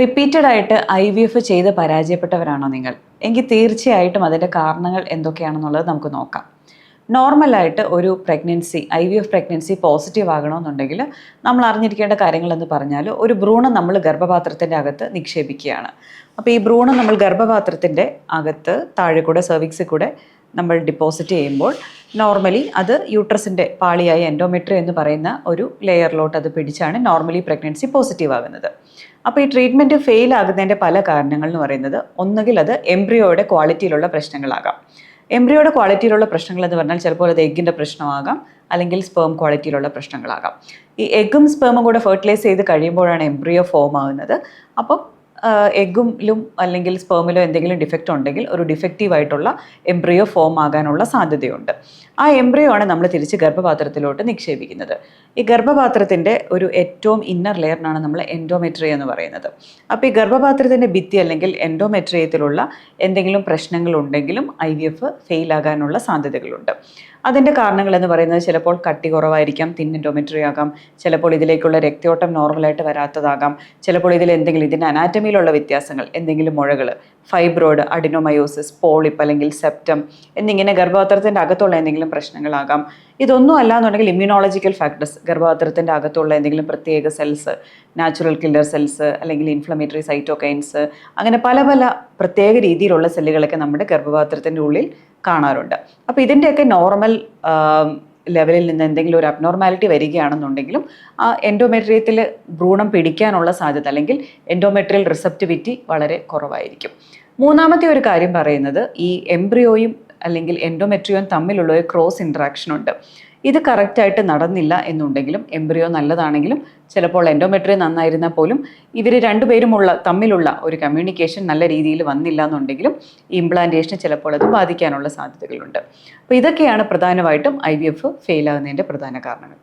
Repeated ആയിട്ട് I V F ചെയ്ത് പരാജയപ്പെട്ടവരാണോ നിങ്ങൾ? എങ്കിൽ തീർച്ചയായിട്ടും അതിന്റെ കാരണങ്ങൾ എന്തൊക്കെയാണെന്നുള്ളത് നമുക്ക് നോക്കാം. നോർമലായിട്ട് ഒരു pregnancy I V F pregnancy positive ആകണമെന്നുണ്ടെങ്കിൽ നമ്മൾ അറിഞ്ഞിരിക്കേണ്ട കാര്യങ്ങളെന്ന് പറഞ്ഞാൽ ഒരു ഭ്രൂണം നമ്മൾ ഗർഭപാത്രത്തിന്റെ അകത്ത് നിക്ഷേപിക്കുകയാണ്. അപ്പോൾ ഈ ഭ്രൂണം നമ്മൾ ഗർഭപാത്രത്തിന്റെ അകത്ത് താഴെ കൂടെ സെർവിക്സിൽ കൂടെ നമ്മൾ ഡിപ്പോസിറ്റ് ചെയ്യുമ്പോൾ നോർമലി അത് യൂട്രസിന്റെ പാളിയായ എൻഡോമെട്രി എന്ന് പറയുന്ന ഒരു ലെയറിലോട്ട് അത് പിടിച്ചാണ് നോർമലി പ്രഗ്നൻസി പോസിറ്റീവ് ആകുന്നത്. അപ്പോൾ ഈ ട്രീറ്റ്മെന്റ് ഫെയിൽ ആകുന്നതിന്റെ പല കാരണങ്ങൾ എന്ന് പറയുന്നത് ഒന്നുകിൽ അത് എംബ്രിയോയുടെ ക്വാളിറ്റിയിലുള്ള പ്രശ്നങ്ങളാകാം. എംബ്രിയോയുടെ ക്വാളിറ്റിയിലുള്ള പ്രശ്നങ്ങൾ എന്ന് പറഞ്ഞാൽ ചിലപ്പോൾ അത് എഗ്ഗിന്റെ പ്രശ്നമാകാം അല്ലെങ്കിൽ സ്പേം ക്വാളിറ്റിയിലുള്ള പ്രശ്നങ്ങളാകാം. ഈ എഗ്ഗും സ്പേമും കൂടെ ഫെർട്ടിലൈസ് ചെയ്ത് കഴിയുമ്പോഴാണ് എംബ്രിയോ ഫോം ആകുന്നത് അപ്പം എഗ്ഗും അല്ലെങ്കിൽ സ്പേമിലോ എന്തെങ്കിലും ഡിഫക്റ്റ് ഉണ്ടെങ്കിൽ ഒരു ഡിഫക്റ്റീവ് ആയിട്ടുള്ള എംബ്രിയോ ഫോം ആകാനുള്ള സാധ്യതയുണ്ട്. ആ എംബ്രിയോ ആണ് നമ്മൾ തിരിച്ച് ഗർഭപാത്രത്തിലോട്ട് നിക്ഷേപിക്കുന്നത്. ഈ ഗർഭപാത്രത്തിന്റെ ഒരു ഏറ്റവും ഇന്നർ ലെയറിനാണ് നമ്മൾ എൻഡോമെട്രി എന്ന് പറയുന്നത്. അപ്പോൾ ഈ ഗർഭപാത്രത്തിന്റെ ഭിത്തി അല്ലെങ്കിൽ എൻഡോമെട്രിയത്തിലുള്ള എന്തെങ്കിലും പ്രശ്നങ്ങൾ ഉണ്ടെങ്കിലും ഐ വി എഫ് ഫെയിലാകാനുള്ള സാധ്യതകളുണ്ട്. അതിന്റെ കാരണങ്ങൾ എന്ന് പറയുന്നത് ചിലപ്പോൾ കട്ടി കുറവായിരിക്കാം തിൻ എൻഡോമെട്രി ആകാം ചിലപ്പോൾ ഇതിലേക്കുള്ള രക്തയോട്ടം നോർമലായിട്ട് വരാത്തതാകാം ചിലപ്പോൾ ഇതിൽ എന്തെങ്കിലും ഇതിന്റെ അനാറ്റമിയിലുള്ള വ്യത്യാസങ്ങൾ എന്തെങ്കിലും മുഴകൾ ഫൈബ്രോയിഡ് അഡിനോമയോസിസ് പോളിപ്പ് അല്ലെങ്കിൽ സെപ്റ്റം എന്നിങ്ങനെ ഗർഭപാത്രത്തിന്റെ അകത്തുള്ള എന്തെങ്കിലും പ്രശ്നങ്ങളാകാം. ഇതൊന്നും അല്ല എന്നുണ്ടെങ്കിൽ ഇമ്മ്യൂണോളജിക്കൽ ഫാക്ടേഴ്സ് ഗർഭപാത്രത്തിന്റെ അകത്തുള്ള എന്തെങ്കിലും പ്രത്യേക സെൽസ് നാച്ചുറൽ കില്ലർ സെൽസ് അല്ലെങ്കിൽ ഇൻഫ്ലമേറ്ററി സൈറ്റോകൈൻസ് അങ്ങനെ പല പല പ്രത്യേക രീതിയിലുള്ള സെല്ലുകളൊക്കെ നമ്മുടെ ഗർഭപാത്രത്തിന്റെ ഉള്ളിൽ കാണാറുണ്ട്. അപ്പോൾ ഇതിന്റെയൊക്കെ നോർമൽ ലെവലിൽ നിന്ന് എന്തെങ്കിലും ഒരു അബ്നോർമാലിറ്റി വരികയാണെന്നുണ്ടെങ്കിലും ആ എൻഡോമെട്രിയത്തിൽ ഭ്രൂണം പിടിക്കാനുള്ള സാധ്യത അല്ലെങ്കിൽ എൻഡോമെട്രിയൽ റിസപ്റ്റിവിറ്റി വളരെ കുറവായിരിക്കും. മൂന്നാമത്തെ ഒരു കാര്യം പറയുന്നത് ഈ എംബ്രിയോയും അല്ലെങ്കിൽ എൻഡോമെട്രിയോൻ തമ്മിലുള്ള ഒരു ക്രോസ് ഇൻട്രാക്ഷൻ ഉണ്ട്. ഇത് കറക്റ്റായിട്ട് നടന്നില്ല എന്നുണ്ടെങ്കിലും എംബ്രിയോ നല്ലതാണെങ്കിലും ചിലപ്പോൾ എൻഡോമെട്രിയോ നന്നായിരുന്നാൽ പോലും ഇവർ രണ്ടുപേരുമുള്ള തമ്മിലുള്ള ഒരു കമ്മ്യൂണിക്കേഷൻ നല്ല രീതിയിൽ വന്നില്ല എന്നുണ്ടെങ്കിലും ഇംപ്ലാന്റേഷന് ചിലപ്പോൾ അത് ബാധിക്കാനുള്ള സാധ്യതകളുണ്ട്. അപ്പോൾ ഇതൊക്കെയാണ് പ്രധാനമായിട്ടും ഐ വി എഫ് ഫെയിൽ ആകുന്നതിന്റെ പ്രധാന കാരണങ്ങൾ.